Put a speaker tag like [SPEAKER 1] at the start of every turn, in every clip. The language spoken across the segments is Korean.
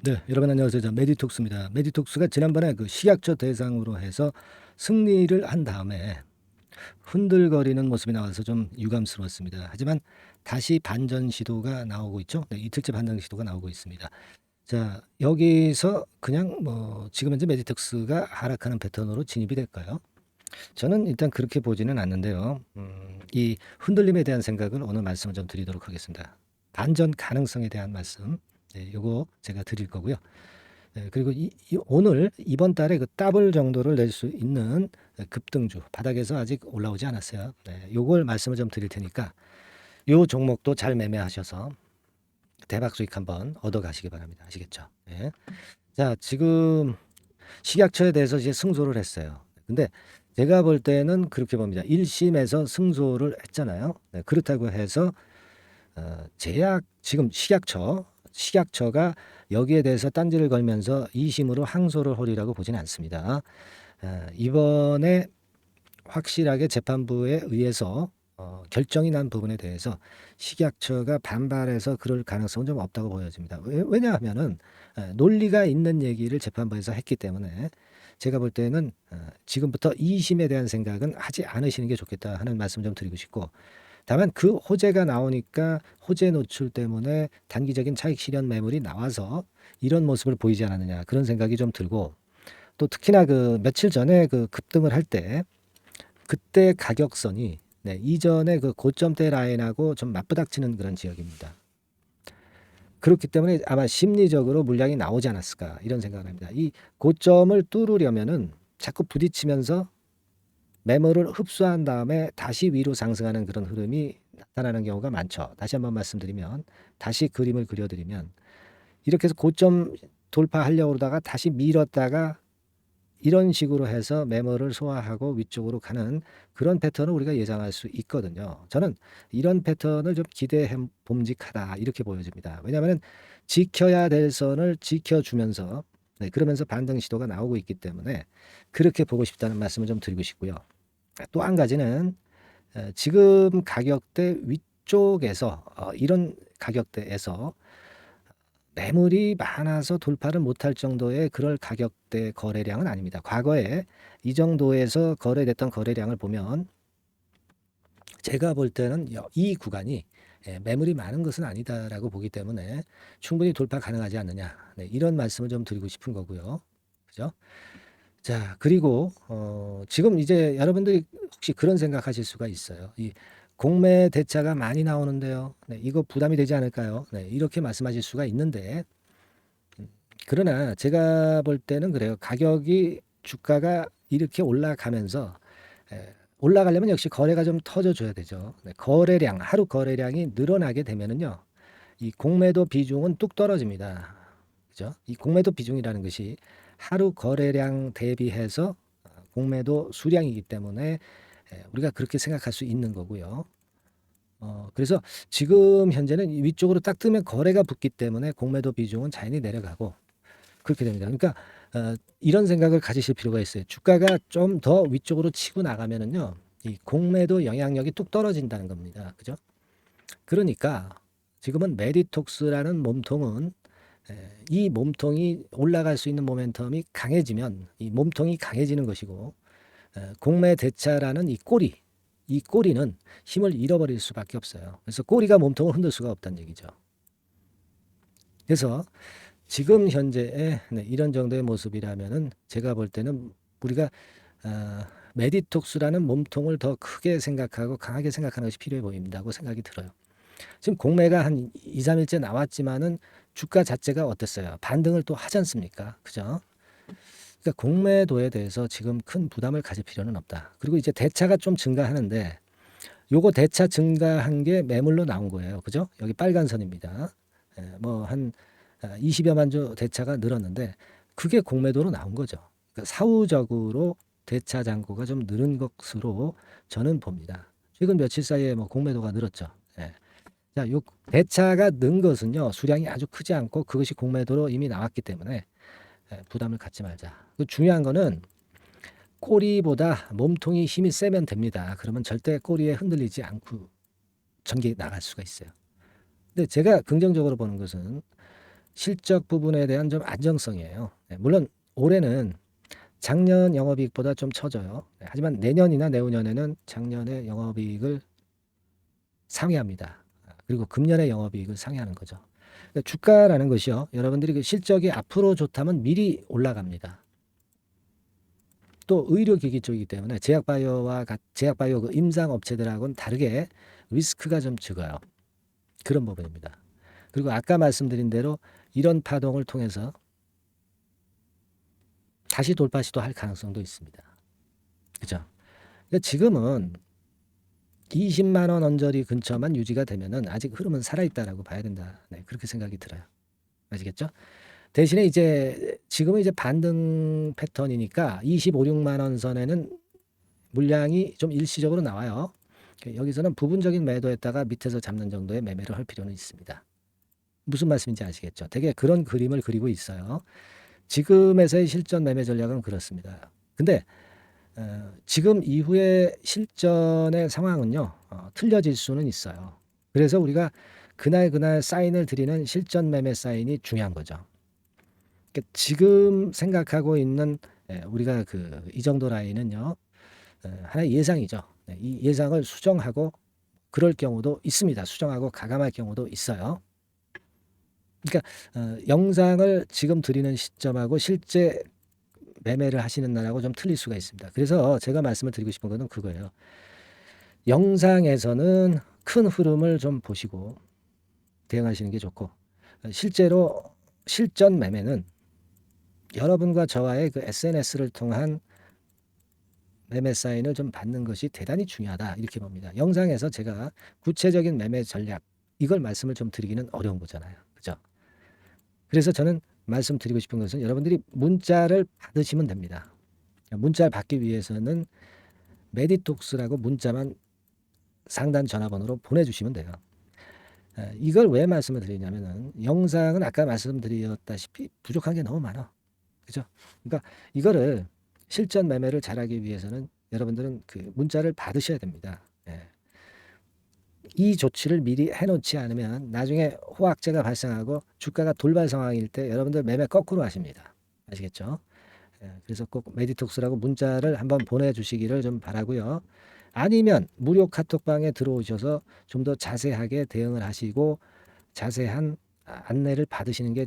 [SPEAKER 1] 네, 여러분 안녕하세요. 저 메디톡스입니다. 메디톡스가 지난번에 그 식약처 대상으로 해서 승리를 한 다음에 흔들거리는 모습이 나와서 좀 유감스러웠습니다. 하지만 다시 반전 시도가 나오고 있죠. 네, 이틀째 반전 시도가 나오고 있습니다. 자, 여기서 그냥 뭐 지금 현재 메디톡스가 하락하는 패턴으로 진입이 될까요? 저는 일단 그렇게 보지는 않는데요. 음, 이 흔들림에 대한 생각을 오늘 말씀을 좀 드리도록 하겠습니다. 반전 가능성에 대한 말씀. 네, 요거 제가 드릴 거고요. 네, 그리고 이, 이 오늘 이번 달에 그 더블 정도를 낼 수 있는 급등주 바닥에서 아직 올라오지 않았어요. 네, 요걸 말씀을 좀 드릴 테니까 요 종목도 잘 매매하셔서 대박 수익 한번 얻어 가시기 바랍니다. 아시겠죠? 네. 자, 지금 식약처에 대해서 이제 승소를 했어요. 근데 제가 볼 때는 그렇게 봅니다. 1심에서 승소를 했잖아요. 네, 그렇다고 해서 어, 제약 지금 식약처 식약처가 여기에 대해서 딴지를 걸면서 2심으로 항소를 하리라고 보지는 않습니다. 어, 이번에 확실하게 재판부에 의해서 어, 결정이 난 부분에 대해서 식약처가 반발해서 그럴 가능성은 좀 없다고 보여집니다. 왜, 왜냐하면은 에, 논리가 있는 얘기를 재판부에서 했기 때문에 제가 볼 때는 어, 지금부터 2심에 대한 생각은 하지 않으시는 게 좋겠다 하는 말씀 좀 드리고 싶고 다만 그 호재가 나오니까 호재 노출 때문에 단기적인 차익 실현 매물이 나와서 이런 모습을 보이지 않았느냐 그런 생각이 좀 들고 또 특히나 그 며칠 전에 그 급등을 할 때 그때 가격선이 네, 이전에 그 고점대 라인하고 좀 맞부닥치는 그런 지역입니다. 그렇기 때문에 아마 심리적으로 물량이 나오지 않았을까 이런 생각을 합니다. 이 고점을 뚫으려면은 자꾸 부딪히면서 매물을 흡수한 다음에 다시 위로 상승하는 그런 흐름이 나타나는 경우가 많죠. 다시 한번 말씀드리면 다시 그림을 그려드리면 이렇게 해서 고점 돌파하려고 그러다가 다시 밀었다가 이런 식으로 해서 매물을 소화하고 위쪽으로 가는 그런 패턴을 우리가 예상할 수 있거든요. 저는 이런 패턴을 좀 기대해 봄직하다 이렇게 보여집니다. 왜냐하면 지켜야 될 선을 지켜주면서 네, 그러면서 반등 시도가 나오고 있기 때문에 그렇게 보고 싶다는 말씀을 좀 드리고 싶고요. 또 한 가지는 어, 지금 가격대 위쪽에서 어, 이런 가격대에서 매물이 많아서 돌파를 못할 정도의 그럴 가격대 거래량은 아닙니다. 과거에 이 정도에서 거래됐던 거래량을 보면 제가 볼 때는 여- 이 구간이 예, 매물이 많은 것은 아니다라고 보기 때문에 충분히 돌파 가능하지 않느냐 네, 이런 말씀을 좀 드리고 싶은 거고요. 그죠? 자 그리고 어, 지금 이제 여러분들이 혹시 그런 생각하실 수가 있어요. 이 공매 대차가 많이 나오는데요. 네, 이거 부담이 되지 않을까요? 네, 이렇게 말씀하실 수가 있는데 음, 그러나 제가 볼 때는 그래요. 가격이 주가가 이렇게 올라가면서 에, 올라가려면 역시 거래가 좀 터져줘야 되죠. 네, 거래량 하루 거래량이 늘어나게 되면은요, 이 공매도 비중은 뚝 떨어집니다. 그죠? 이 공매도 비중이라는 것이 하루 거래량 대비해서 어, 공매도 수량이기 때문에 에, 우리가 그렇게 생각할 수 있는 거고요. 어, 그래서 지금 현재는 이 위쪽으로 딱 뜨면 거래가 붙기 때문에 공매도 비중은 자연히 내려가고 그렇게 됩니다. 그러니까 어, 이런 생각을 가지실 필요가 있어요. 주가가 좀 더 위쪽으로 치고 나가면은요, 이 공매도 영향력이 뚝 떨어진다는 겁니다. 그죠? 그러니까 지금은 메디톡스라는 몸통은 에, 이 몸통이 올라갈 수 있는 모멘텀이 강해지면 이 몸통이 강해지는 것이고 에, 공매 대차라는 이 꼬리 이 꼬리는 힘을 잃어버릴 수밖에 없어요. 그래서 꼬리가 몸통을 흔들 수가 없다는 얘기죠. 그래서 지금 현재의 네, 이런 정도의 모습이라면은 제가 볼 때는 우리가 아, 메디톡스라는 몸통을 더 크게 생각하고 강하게 생각하는 것이 필요해 보인다고 생각이 들어요. 지금 공매가 한 2, 3일째 나왔지만은 주가 자체가 어땠어요? 반등을 또 하지 않습니까? 그죠? 그러니까 공매도에 대해서 지금 큰 부담을 가질 필요는 없다. 그리고 이제 대차가 좀 증가하는데 요거 대차 증가한 게 매물로 나온 거예요. 그죠? 여기 빨간 선입니다. 예, 뭐한 20여만 주 대차가 늘었는데 그게 공매도로 나온 거죠. 그러니까 사후적으로 대차 잔고가 좀 늘은 것으로 저는 봅니다. 최근 며칠 사이에 뭐 공매도가 늘었죠. 예. 자, 요 대차가 는 것은요 수량이 아주 크지 않고 그것이 공매도로 이미 나왔기 때문에 예, 부담을 갖지 말자. 그 중요한 거는 꼬리보다 몸통이 힘이 세면 됩니다. 그러면 절대 꼬리에 흔들리지 않고 전기 나갈 수가 있어요. 근데 제가 긍정적으로 보는 것은 실적 부분에 대한 좀 안정성이에요. 네, 물론 올해는 작년 영업이익보다 좀 처져요. 네, 하지만 내년이나 내후년에는 작년의 영업이익을 상회합니다. 그리고 금년의 영업이익을 상회하는 거죠. 그러니까 주가라는 것이요. 여러분들이 그 실적이 앞으로 좋다면 미리 올라갑니다. 또 의료기기 쪽이기 때문에 제약바이오와 같- 제약바이오 그 임상 업체들하고는 다르게 리스크가 좀 적어요. 그런 부분입니다. 그리고 아까 말씀드린 대로 이런 파동을 통해서 다시 돌파 시도할 가능성도 있습니다. 그죠? 그러니까 지금은 20만 원 언저리 근처만 유지가 되면은 아직 흐름은 살아 있다라고 봐야 된다. 네, 그렇게 생각이 들어요. 아시겠죠? 대신에 이제 지금은 이제 반등 패턴이니까 25, 6만 원 선에는 물량이 좀 일시적으로 나와요. 여기서는 부분적인 매도했다가 밑에서 잡는 정도의 매매를 할 필요는 있습니다. 무슨 말씀인지 아시겠죠? 되게 그런 그림을 그리고 있어요. 지금에서의 실전 매매 전략은 그렇습니다. 근데 어, 지금 이후의 실전의 상황은요 어, 틀려질 수는 있어요. 그래서 우리가 그날 그날 사인을 드리는 실전 매매 사인이 중요한 거죠. 그러니까 지금 생각하고 있는 예, 우리가 그 이 정도 라인은요 어, 하나의 예상이죠. 네, 이 예상을 수정하고 그럴 경우도 있습니다. 수정하고 가감할 경우도 있어요. 그러니까 어, 영상을 지금 드리는 시점하고 실제 매매를 하시는 날하고 좀 틀릴 수가 있습니다. 그래서 제가 말씀을 드리고 싶은 것은 그거예요. 영상에서는 큰 흐름을 좀 보시고 대응하시는 게 좋고 어, 실제로 실전 매매는 여러분과 저와의 그 SNS를 통한 매매 사인을 좀 받는 것이 대단히 중요하다 이렇게 봅니다. 영상에서 제가 구체적인 매매 전략 이걸 말씀을 좀 드리기는 어려운 거잖아요. 그죠? 그래서 저는 말씀드리고 싶은 것은 여러분들이 문자를 받으시면 됩니다. 문자를 받기 위해서는 메디톡스라고 문자만 상단 전화번호로 보내주시면 돼요. 에, 이걸 왜 말씀을 드리냐면은 영상은 아까 말씀드렸다시피 부족한 게 너무 많아. 그죠? 그러니까 이거를 실전 매매를 잘하기 위해서는 여러분들은 그 문자를 받으셔야 됩니다. 예. 이 조치를 미리 해놓지 않으면 나중에 호황제가 발생하고 주가가 돌발 상황일 때 여러분들 매매 거꾸로 하십니다. 아시겠죠? 예, 그래서 꼭 메디톡스라고 문자를 한번 보내주시기를 좀 바라고요. 아니면 무료 카톡방에 들어오셔서 좀 더 자세하게 대응을 하시고 자세한 아, 안내를 받으시는 게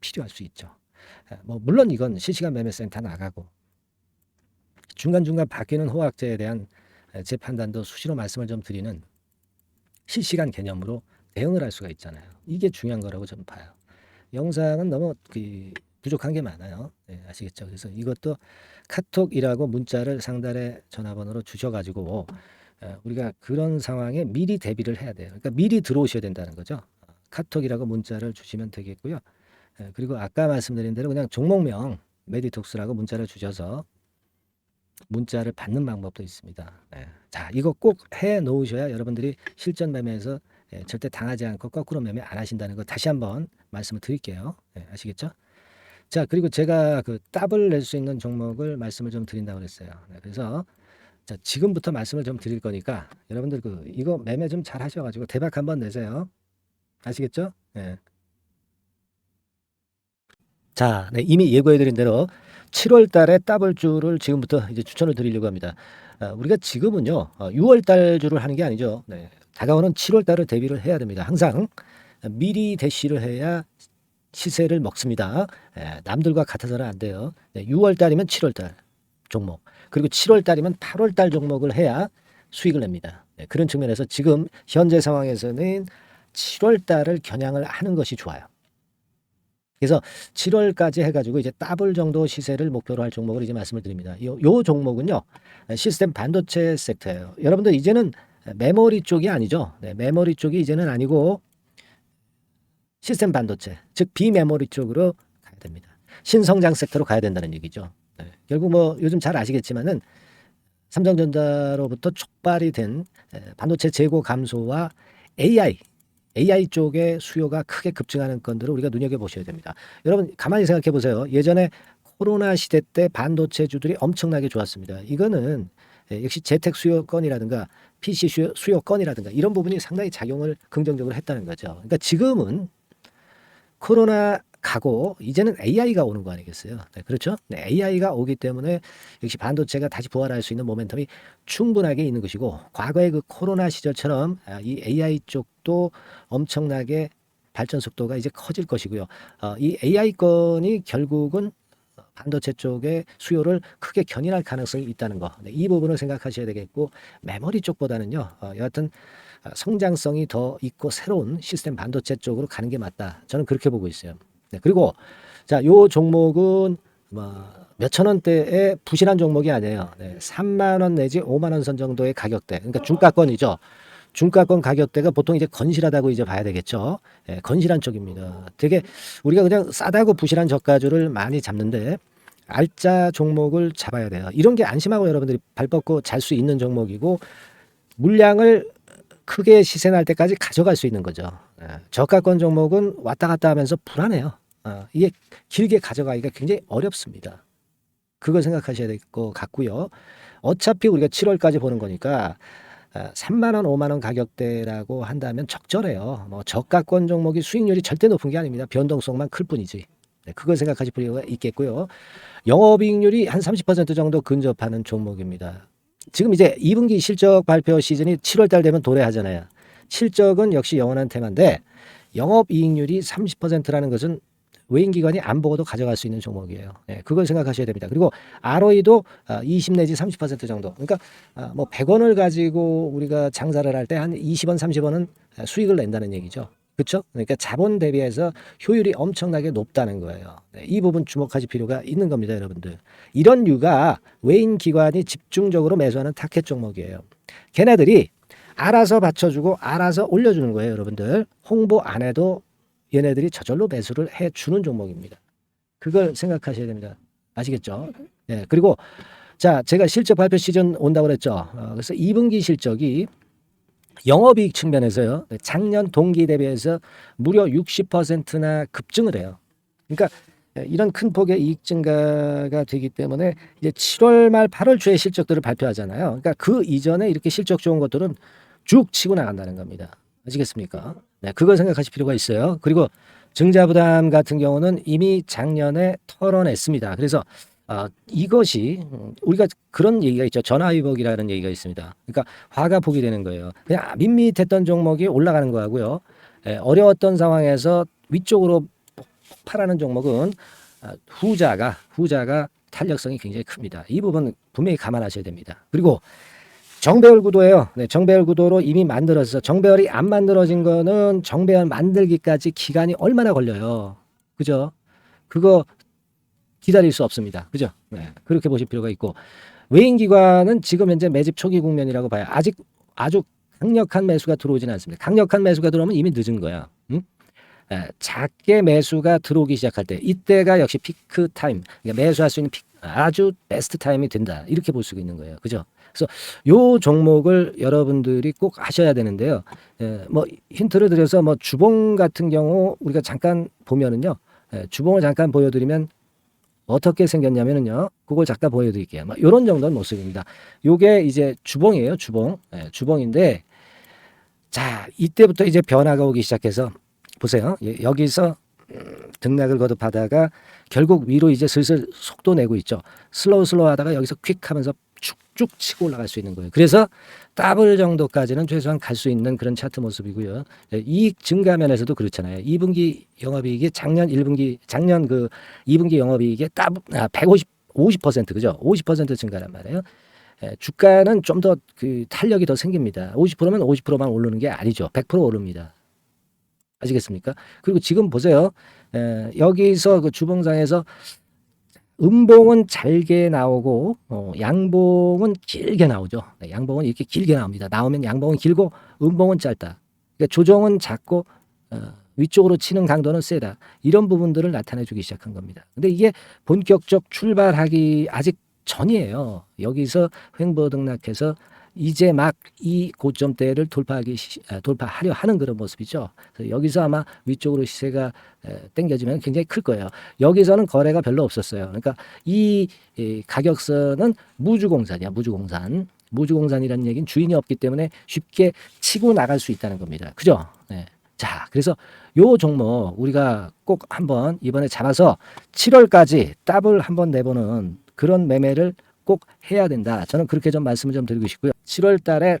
[SPEAKER 1] 필요할 수 있죠. 예, 뭐 물론 이건 실시간 매매센터 나가고 중간중간 바뀌는 호황제에 대한 에, 제 판단도 수시로 말씀을 좀 드리는 실시간 개념으로 대응을 할 수가 있잖아요. 이게 중요한 거라고 저는 봐요. 영상은 너무 그 부족한 게 많아요. 네, 아시겠죠? 그래서 이것도 카톡이라고 문자를 상단에 전화번호로 주셔가지고 에, 우리가 그런 상황에 미리 대비를 해야 돼요. 그러니까 미리 들어오셔야 된다는 거죠. 카톡이라고 문자를 주시면 되겠고요. 에, 그리고 아까 말씀드린 대로 그냥 종목명 메디톡스라고 문자를 주셔서 문자를 받는 방법도 있습니다. 네. 자, 이거 꼭 해 놓으셔야 여러분들이 실전 매매에서 예, 절대 당하지 않고 거꾸로 매매 안 하신다는 거 다시 한번 말씀을 드릴게요. 예, 아시겠죠? 자, 그리고 제가 그 답을 낼 수 있는 종목을 말씀을 좀 드린다고 그랬어요. 네, 그래서 자, 지금부터 말씀을 좀 드릴 거니까 여러분들 그 이거 매매 좀 잘 하셔 가지고 대박 한번 내세요. 아시겠죠? 예. 자, 네, 이미 예고해 드린 대로 7월 달에 더블주를 지금부터 이제 추천을 드리려고 합니다. 아, 우리가 지금은요, 6월 달 주를 하는 게 아니죠. 네, 다가오는 7월 달을 대비를 해야 됩니다. 항상 미리 대시를 해야 시세를 먹습니다. 예, 남들과 같아서는 안 돼요. 네, 6월 달이면 7월 달 종목, 그리고 7월 달이면 8월 달 종목을 해야 수익을 냅니다. 네, 그런 측면에서 지금 현재 상황에서는 7월 달을 겨냥을 하는 것이 좋아요. 그래서 7월까지 해가지고 이제 더블 정도 시세를 목표로 할 종목을 이제 말씀을 드립니다. 요, 요 종목은요 시스템 반도체 섹터예요. 여러분들 이제는 메모리 쪽이 아니죠. 네, 메모리 쪽이 이제는 아니고 시스템 반도체, 즉 비메모리 쪽으로 가야 됩니다. 신성장 섹터로 가야 된다는 얘기죠. 네, 결국 뭐 요즘 잘 아시겠지만은 삼성전자로부터 촉발이 된 에, 반도체 재고 감소와 AI AI 쪽의 수요가 크게 급증하는 건들을 우리가 눈여겨 보셔야 됩니다. 여러분 가만히 생각해 보세요. 예전에 코로나 시대 때 반도체주들이 엄청나게 좋았습니다. 이거는 예, 역시 재택 수요건이라든가 PC 수요, 수요건이라든가 이런 부분이 상당히 작용을 긍정적으로 했다는 거죠. 그러니까 지금은 코로나 가고 이제는 AI가 오는 거 아니겠어요? 네, 그렇죠? 네, AI가 오기 때문에 역시 반도체가 다시 부활할 수 있는 모멘텀이 충분하게 있는 것이고 과거의 그 코로나 시절처럼 아, 이 AI 쪽도 엄청나게 발전 속도가 이제 커질 것이고요. 어, 이 AI 건이 결국은 반도체 쪽의 수요를 크게 견인할 가능성이 있다는 거. 네, 이 부분을 생각하셔야 되겠고 메모리 쪽보다는요. 어, 여하튼 아, 성장성이 더 있고 새로운 시스템 반도체 쪽으로 가는 게 맞다. 저는 그렇게 보고 있어요. 네, 그리고 자, 요 종목은 뭐 몇천 원대의 부실한 종목이 아니에요. 네, 3만 원 내지 5만 원 선 정도의 가격대. 그러니까 중가권이죠. 중가권 가격대가 보통 이제 건실하다고 이제 봐야 되겠죠. 예, 건실한 쪽입니다. 되게 우리가 그냥 싸다고 부실한 저가주를 많이 잡는데 알짜 종목을 잡아야 돼요. 이런 게 안심하고 여러분들이 발 뻗고 잘 수 있는 종목이고 물량을 크게 시세 날 때까지 가져갈 수 있는 거죠. 예, 저가권 종목은 왔다 갔다 하면서 불안해요. 어, 이게 길게 가져가기가 굉장히 어렵습니다. 그걸 생각하셔야 될 것 같고요. 어차피 우리가 7월까지 보는 거니까 아, 3만 원, 5만 원 가격대라고 한다면 적절해요. 뭐 저가권 종목이 수익률이 절대 높은 게 아닙니다. 변동성만 클 뿐이지. 네, 그걸 생각하실 필요가 있겠고요. 영업이익률이 한 30% 정도 근접하는 종목입니다. 지금 이제 2분기 실적 발표 시즌이 7월 달 되면 도래하잖아요. 실적은 역시 영원한 테마인데 영업 이익률이 30%라는 것은 외인 기관이 안 보고도 가져갈 수 있는 종목이에요. 네, 그걸 생각하셔야 됩니다. 그리고 ROE도 20 내지 30% 정도. 그러니까 아, 뭐 100원을 가지고 우리가 장사를 할 때 한 20원, 30원은 수익을 낸다는 얘기죠. 그렇죠? 그러니까 자본 대비해서 효율이 엄청나게 높다는 거예요. 네, 이 부분 주목하실 필요가 있는 겁니다, 여러분들. 이런 류가 외인 기관이 집중적으로 매수하는 타켓 종목이에요. 걔네들이 알아서 받쳐주고 알아서 올려주는 거예요, 여러분들. 홍보 안 해도 얘네들이 저절로 매수를 해 주는 종목입니다. 그걸 생각하셔야 됩니다. 아시겠죠? 예. 그리고 자, 제가 실적 발표 시즌 온다고 그랬죠. 어, 그래서 2분기 실적이 영업이익 측면에서요. 작년 동기 대비해서 무려 60%나 급증을 해요. 그러니까 이런 큰 폭의 이익 증가가 되기 때문에 이제 7월 말 8월 초에 실적들을 발표하잖아요. 그러니까 그 이전에 이렇게 실적 좋은 것들은 쭉 치고 나간다는 겁니다. 아시겠습니까? 네, 그걸 생각하실 필요가 있어요. 그리고 증자 부담 같은 경우는 이미 작년에 털어냈습니다. 그래서 어, 이것이 음, 우리가 그런 얘기가 있죠. 전화위복이라는 얘기가 있습니다. 그러니까 화가 복이 되는 거예요. 그냥 밋밋했던 종목이 올라가는 거하고요. 예, 어려웠던 상황에서 위쪽으로 폭발하는 종목은 아, 후자가 후자가 탄력성이 굉장히 큽니다. 이 부분 분명히 감안하셔야 됩니다. 그리고 정배열 구도예요. 네, 정배열 구도로 이미 만들어서 정배열이 안 만들어진 거는 정배열 만들기까지 기간이 얼마나 걸려요. 그죠? 그거 기다릴 수 없습니다. 그죠? 네, 그렇게 보실 필요가 있고 외인 기관은 지금 현재 매집 초기 국면이라고 봐요. 아직 아주 강력한 매수가 들어오지는 않습니다. 강력한 매수가 들어오면 이미 늦은 거야. 응? 예, 작게 매수가 들어오기 시작할 때 이때가 역시 피크 타임, 그러니까 매수할 수 있는 피, 아주 베스트 타임이 된다. 이렇게 볼 수 있는 거예요. 그죠? 그래서 요 종목을 여러분들이 꼭 하셔야 되는데요. 예, 뭐 힌트를 드려서 뭐 주봉 같은 경우 우리가 잠깐 보면은요. 예, 주봉을 잠깐 보여드리면 어떻게 생겼냐면은요. 그걸 잠깐 보여드릴게요. 뭐 이런 정도는 모습입니다. 요게 이제 주봉이에요. 주봉. 예, 주봉인데 자 이때부터 이제 변화가 오기 시작해서 보세요. 예, 여기서 음, 등락을 거듭하다가 결국 위로 이제 슬슬 속도 내고 있죠. 슬로우 슬로우 하다가 여기서 퀵 하면서 쭉쭉 치고 올라갈 수 있는 거예요. 그래서 더블 정도까지는 최소한 갈 수 있는 그런 차트 모습이고요. 예, 이익 증가 면에서도 그렇잖아요. 2분기 영업이익이 작년 1분기 작년 그 2분기 영업이익이 딱 아, 150 50% 그죠? 50% 증가란 말이에요. 예, 주가는 좀 더 그 탄력이 더 생깁니다. 50%면 50%만 오르는 게 아니죠. 100% 오릅니다. 아시겠습니까? 그리고 지금 보세요. 에, 여기서 그 주봉상에서 음봉은 잘게 나오고 어, 양봉은 길게 나오죠. 네, 양봉은 이렇게 길게 나옵니다. 나오면 양봉은 길고 음봉은 짧다. 그러니까 조정은 작고 어, 위쪽으로 치는 강도는 세다. 이런 부분들을 나타내주기 시작한 겁니다. 근데 이게 본격적 출발하기 아직 전이에요. 여기서 횡보 등락해서 이제 막 이 고점대를 돌파하기 시- 아, 돌파하려 하는 그런 모습이죠. 여기서 아마 위쪽으로 시세가 에, 당겨지면 굉장히 클 거예요. 여기서는 거래가 별로 없었어요. 그러니까 이, 이 가격선은 무주공산이야, 무주공산. 무주공산이라는 얘기는 주인이 없기 때문에 쉽게 치고 나갈 수 있다는 겁니다. 그죠? 네. 자, 그래서 요 종목 우리가 꼭 한번 이번에 잡아서 7월까지 더블 한번 내보는 그런 매매를 꼭 해야 된다. 저는 그렇게 좀 말씀을 좀 드리고 싶고요. 7월 달에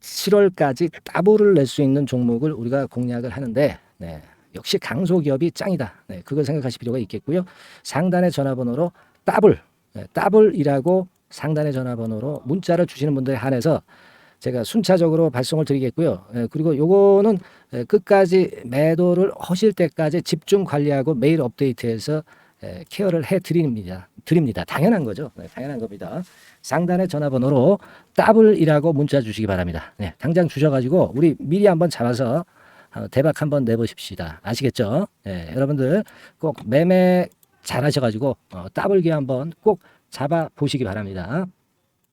[SPEAKER 1] 7월까지 더블을 낼 수 있는 종목을 우리가 공략을 하는데 네, 역시 강소기업이 짱이다. 네, 그걸 생각하실 필요가 있겠고요. 상단의 전화번호로 더블, 네, 더블이라고 상단의 전화번호로 문자를 주시는 분들에 한해서 제가 순차적으로 발송을 드리겠고요. 예, 그리고 요거는 예, 끝까지 매도를 하실 때까지 집중 관리하고 매일 업데이트해서 예, 케어를 해 드립니다. 드립니다. 당연한 거죠. 네, 당연한 겁니다. 상단의 전화번호로 더블이라고 문자 주시기 바랍니다. 네, 당장 주셔가지고 우리 미리 한번 잡아서 어, 대박 한번 내보십시다. 아시겠죠? 예, 여러분들 꼭 매매 잘하셔가지고 어, 더블기 한번 꼭 잡아 보시기 바랍니다.